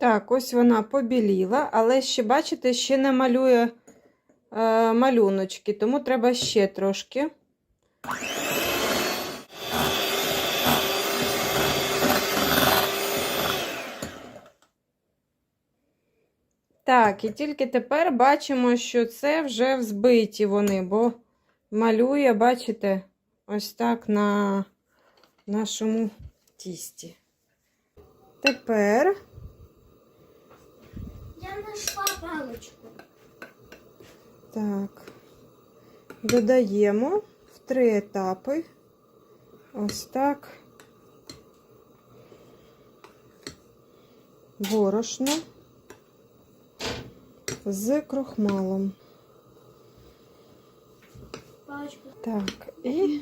Так, ось вона побіліла, але ще, бачите, ще не малює е, малюночки, тому треба ще трошки. Так, і тільки тепер бачимо, що це вже взбиті вони, бо малює, бачите, ось так на нашому тісті. Тепер паличку. Так. Додаємо в три етапи. Ось так. Борошно з крохмалом. Паличку. Так, і